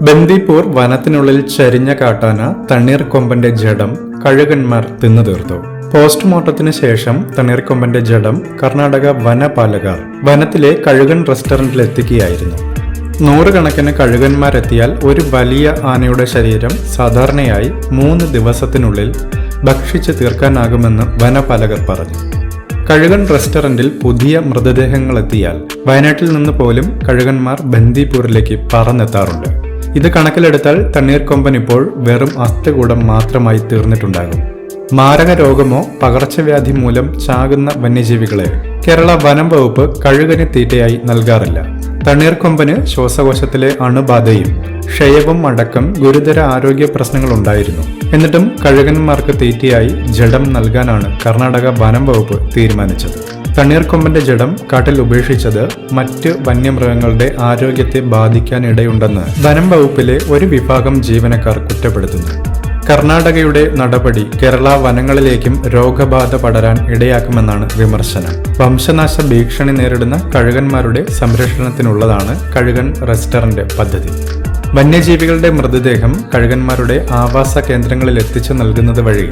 ബന്ദിപ്പൂർ വനത്തിനുള്ളിൽ ചരിഞ്ഞ കാട്ടാന തണ്ണീർക്കൊമ്പന്റെ ജഡം കഴുകന്മാർ തിന്നു തീർത്തു. പോസ്റ്റ്മോർട്ടത്തിന് ശേഷം തണ്ണീർക്കൊമ്പന്റെ ജഡം കർണാടക വനപാലകർ വനത്തിലെ കഴുകൻ റെസ്റ്റോറന്റിൽ എത്തിക്കുകയായിരുന്നു നൂറുകണക്കിന് കഴുകന്മാരെത്തിയാൽ ഒരു വലിയ ആനയുടെ ശരീരം സാധാരണയായി മൂന്ന് ദിവസത്തിനുള്ളിൽ ഭക്ഷിച്ചു തീർക്കാനാകുമെന്ന് വനപാലകർ പറഞ്ഞു. കഴുകൻ റെസ്റ്റോറന്റിൽ പുതിയ മൃതദേഹങ്ങൾ എത്തിയാൽ വയനാട്ടിൽ നിന്ന് പോലും കഴുകന്മാർ ബന്ദിപൂരിലേക്ക് പറന്നെത്താറുണ്ട്. ഇത് കണക്കിലെടുത്താൽ തണ്ണീർക്കൊമ്പൻ ഇപ്പോൾ വെറും അസ്ഥകൂടം മാത്രമായി തീർന്നിട്ടുണ്ടാകും. മാരക രോഗമോ പകർച്ചവ്യാധി മൂലം ചാകുന്ന വന്യജീവികളെ കേരള വനം വകുപ്പ് കഴുകന് തീറ്റയായി നൽകാറില്ല. തണ്ണീർക്കൊമ്പന് ശ്വാസകോശത്തിലെ അണുബാധയും ക്ഷയവും അടക്കം ഗുരുതര ആരോഗ്യ പ്രശ്നങ്ങൾ ഉണ്ടായിരുന്നു എന്നിട്ടും കഴുകന്മാർക്ക് തീറ്റയായി ജഡം നൽകാനാണ് കർണാടക വനം വകുപ്പ് തീരുമാനിച്ചത്. തണ്ണീർക്കൊമ്പന്റെ ജഡം കാട്ടിൽ ഉപേക്ഷിച്ചത് മറ്റ് വന്യമൃഗങ്ങളുടെ ആരോഗ്യത്തെ ബാധിക്കാനിടയുണ്ടെന്ന് വനം വകുപ്പിലെ ഒരു വിഭാഗം ജീവനക്കാർ കുറ്റപ്പെടുത്തുന്നു. കർണാടകയുടെ നടപടി കേരള വനങ്ങളിലേക്കും രോഗബാധ പടരാൻ ഇടയാക്കുമെന്നാണ് വിമർശനം. വംശനാശ ഭീഷണി നേരിടുന്ന കഴുകന്മാരുടെ സംരക്ഷണത്തിനുള്ളതാണ് കഴുകൻ റെസ്റ്റോറന്റ് പദ്ധതി. വന്യജീവികളുടെ മൃതദേഹം കഴുകന്മാരുടെ ആവാസ കേന്ദ്രങ്ങളിൽ എത്തിച്ചു നൽകുന്നത് വഴി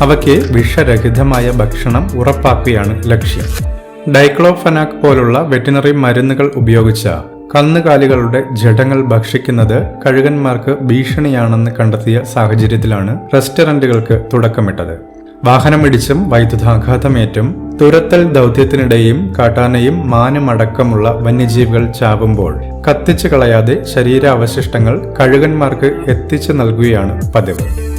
അവയ്ക്ക് വിഷരഹിതമായ ഭക്ഷണം ഉറപ്പാക്കുകയാണ് ലക്ഷ്യം. ഡൈക്ലോഫനാക് പോലുള്ള വെറ്റിനറി മരുന്നുകൾ ഉപയോഗിച്ച കന്നുകാലികളുടെ ജഡങ്ങൾ ഭക്ഷിക്കുന്നത് കഴുകന്മാർക്ക് ഭീഷണിയാണെന്ന് കണ്ടെത്തിയ സാഹചര്യത്തിലാണ് റെസ്റ്റോറന്റുകൾക്ക് തുടക്കമിട്ടത്. വാഹനമിടിച്ചും വൈദ്യുതാഘാതമേറ്റും തുരത്തൽ ദൗത്യത്തിനിടെയും കാട്ടാനയും മാനുമടക്കമുള്ള വന്യജീവികൾ ചാവുമ്പോൾ കത്തിച്ചു കളയാതെ ശരീരാവശിഷ്ടങ്ങൾ കഴുകന്മാർക്ക് എത്തിച്ചു നൽകുകയാണ് പതിവ്.